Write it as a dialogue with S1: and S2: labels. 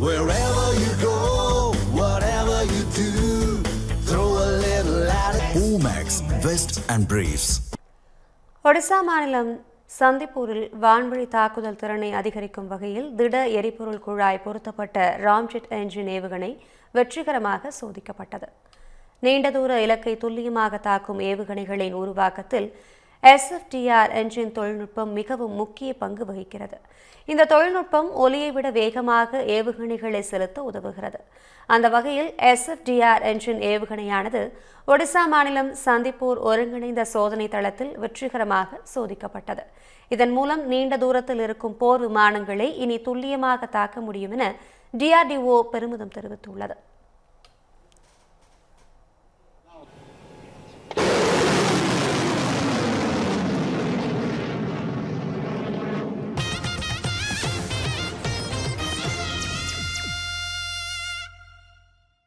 S1: Wherever you go, whatever you do, throw a little at it. Omax, Vest and Briefs.
S2: Odisha மாநிலம் சந்திப்பூரில் வான்வழி தாக்குதல் திறனை அதிகரிக்கும் வகையில் திட எரிபொருள் குழாய் பொருத்தப்பட்ட ராம்ஜெட் என்ஜின் ஏவுகணை வெற்றிகரமாக சோதிக்கப்பட்டது நீண்ட தூர இலக்கை துல்லியமாக தாக்கும் ஏவுகணைகளின் உருவாக்கத்தில் எஸ்எஃப்டிஆர் என்ஜின் தொழில்நுட்பம் மிகவும் முக்கிய பங்கு வகிக்கிறது. இந்த தொழில்நுட்பம் ஒலியை விட வேகமாக ஏவுகணைகளை செலுத்த உதவுகிறது. அந்த வகையில் எஸ்எஃப்டிஆர் என்ஜின் ஏவுகணையானது ஒடிசா மாநிலம் சந்திப்பூர் ஒருங்கிணைந்த சோதனை தளத்தில் வெற்றிகரமாக சோதிக்கப்பட்டது. இதன் மூலம் நீண்ட தூரத்தில் இருக்கும் போர் விமானங்களை இனி துல்லியமாக தாக்க முடியும் என டிஆர்டிஓ பெருமிதம் தெரிவித்துள்ளது.